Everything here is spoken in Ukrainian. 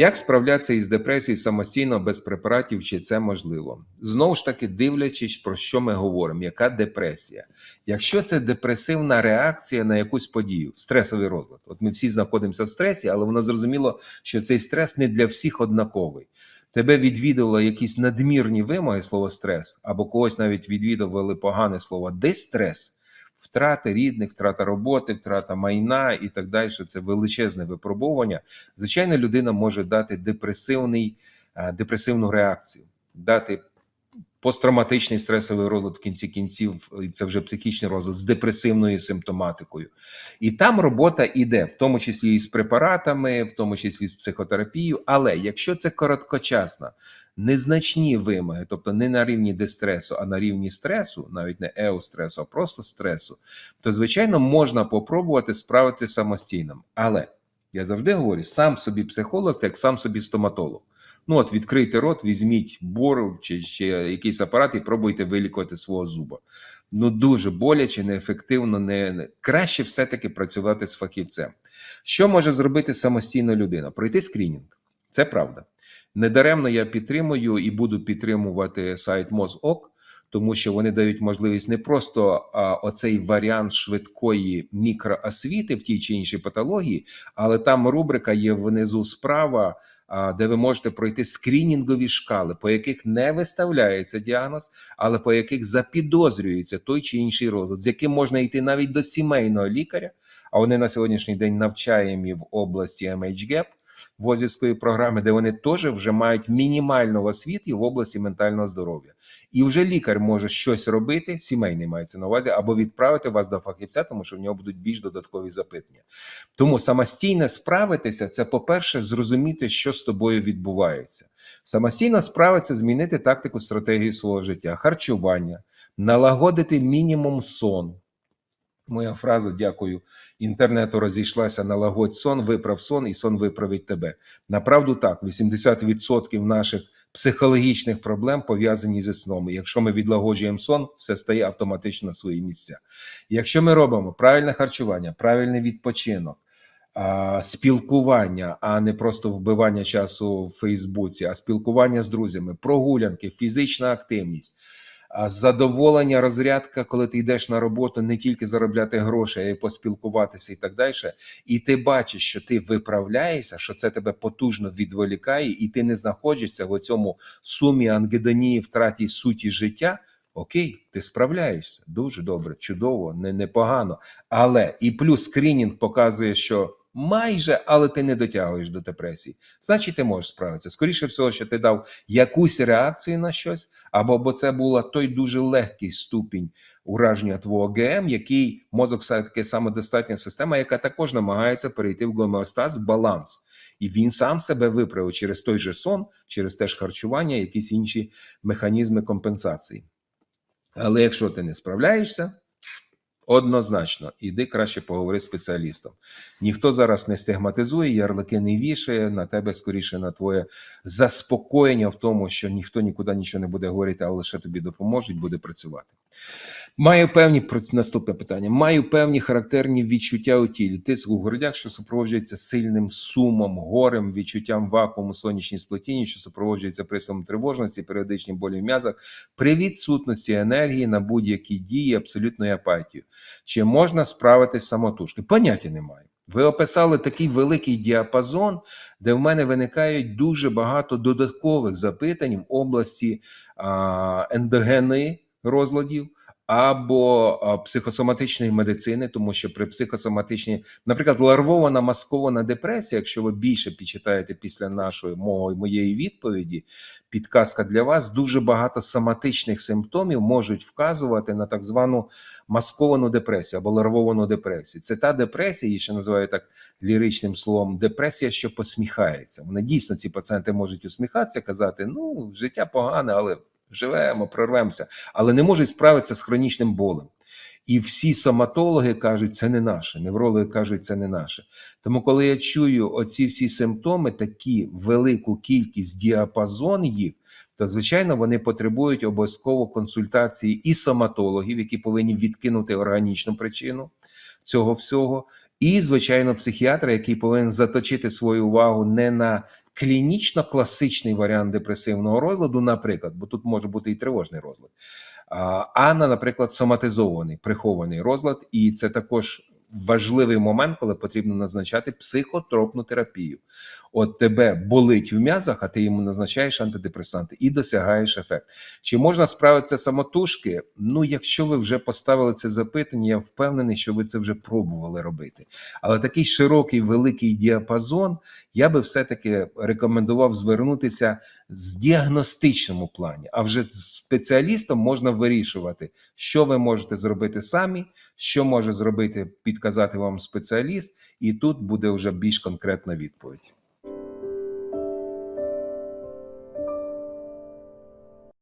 Як справлятися із депресією самостійно без препаратів, чи це можливо? Знову ж таки, дивлячись, про що ми говоримо, яка депресія? Якщо це депресивна реакція на якусь подію, стресовий розлад. От ми всі знаходимося в стресі, але воно зрозуміло, що цей стрес не для всіх однаковий. Тебе відвідало якісь надмірні вимоги слово стрес, або когось навіть відвідували погане слово дистрес, втрати рідних, втрата роботи, втрата майна і так далі. Це величезне випробування. Звичайно, людина може дати депресивний, е, депресивну реакцію, дати посттравматичний стресовий розлад в кінці кінців, і це вже психічний розлад з депресивною симптоматикою. І там робота іде, в тому числі і з препаратами, в тому числі з психотерапією. Але якщо це короткочасна, незначні вимоги, тобто не на рівні дистресу, а на рівні стресу, навіть не еустресу, а просто стресу, то звичайно можна попробувати справитися самостійно. Але я завжди говорю: сам собі психолог, це як сам собі стоматолог. Ну от відкрийте рот, візьміть бору чи ще якийсь апарат і пробуйте вилікувати свого зуба. Ну дуже боляче, неефективно, не краще все-таки працювати з фахівцем. Що може зробити самостійно людина? Пройти скринінг. Це правда. Недаремно я підтримую і буду підтримувати сайт МОЗОК, тому що вони дають можливість не просто а, оцей варіант швидкої мікроосвіти в тій чи іншій патології, але там рубрика є внизу справа, де ви можете пройти скринінгові шкали, по яких не виставляється діагноз, але по яких запідозрюється той чи інший розлад, з яким можна йти навіть до сімейного лікаря. А вони на сьогоднішній день навчаємо в області MHGAP, ВОЗівської програми, де вони теж вже мають мінімальну освіту в області ментального здоров'я. І вже лікар може щось робити, сімейний мається на увазі, або відправити вас до фахівця, тому що в нього будуть більш додаткові запитання. Тому самостійно справитися це, по-перше, зрозуміти, що з тобою відбувається. Самостійно справитися, змінити тактику стратегію свого життя, харчування, налагодити мінімум сон. Моя фраза, дякую інтернету, розійшлася налагодь сон, виправ сон, і сон виправить тебе. Направду так, 80% наших психологічних проблем пов'язані зі сном. Якщо ми відлагоджуємо сон, все стає автоматично на свої місця. Якщо ми робимо правильне харчування, правильний відпочинок, спілкування, а не просто вбивання часу в Фейсбуці, а спілкування з друзями, прогулянки, фізична активність. Задоволення, розрядка, коли ти йдеш на роботу, не тільки заробляти гроші, а й поспілкуватися і так далі. І ти бачиш, що ти виправляєшся, що це тебе потужно відволікає, і ти не знаходишся в цьому сумі ангедонії, втраті суті життя. Окей, ти справляєшся дуже добре, чудово, не непогано. Але і плюс скринінг показує, що майже, але ти не дотягуєш до депресії. Значить, ти можеш справитися. Скоріше всього, що ти дав якусь реакцію на щось, або бо це була той дуже легкий ступінь ураження твого ГМ, який мозок все таки самодостатня система, яка також намагається перейти в гомеостаз, баланс. І він сам себе виправив через той же сон, через те ж харчування, якісь інші механізми компенсації. Але якщо ти не справляєшся, однозначно іди краще поговори з спеціалістом. Ніхто зараз не стигматизує, ярлики не вішає на тебе скоріше на твоє заспокоєння в тому, що ніхто нікуди нічого не буде говорити, а лише тобі допоможуть, буде працювати. Маю певні наступне питання. Маю певні характерні відчуття у тілі. Тиск у грудях, що супроводжується сильним сумом, горем, відчуттям вакууму, сонячній сплетінні, що супроводжується приступом тривожності, періодичні болі в м'язах, при відсутності енергії на будь-які дії, абсолютної апатію. Чи можна справитись самотужки? Поняття немає. Ви описали такий великий діапазон, де в мене виникають дуже багато додаткових запитань в області а, ендогени розладів або психосоматичної медицини, тому що при психосоматичній, наприклад, ларвована маскована депресія, якщо ви більше підчитаєте після нашої мого, моєї відповіді, підказка для вас, дуже багато соматичних симптомів можуть вказувати на так звану масковану депресію або ларвовану депресію. Це та депресія, її ще називають так ліричним словом, депресія, що посміхається. Вони дійсно ці пацієнти можуть усміхатися, казати: ну, життя погане, але живемо, прорвемося, але не можуть справитися з хронічним болем. І всі соматологи кажуть, це не наше, неврологи кажуть, це не наше. Тому, коли я чую оці всі симптоми, такі велику кількість діапазон їх, то звичайно вони потребують обов'язково консультації і соматологів, які повинні відкинути органічну причину цього всього, і звичайно, психіатра, який повинен заточити свою увагу не на клінічно класичний варіант депресивного розладу, наприклад, бо тут може бути і тривожний розлад, а на, наприклад, соматизований прихований розлад, і це також важливий момент, коли потрібно назначати психотропну терапію. От тебе болить в м'язах, а ти йому назначаєш антидепресанти і досягаєш ефект. Чи можна справитися самотужки? Ну, якщо ви вже поставили це запитання, я впевнений, що ви це вже пробували робити. Але такий широкий великий діапазон я би все-таки рекомендував звернутися з діагностичному плані. А вже з спеціалістом можна вирішувати, що ви можете зробити самі, що може зробити, підказати вам спеціаліст, і тут буде вже більш конкретна відповідь.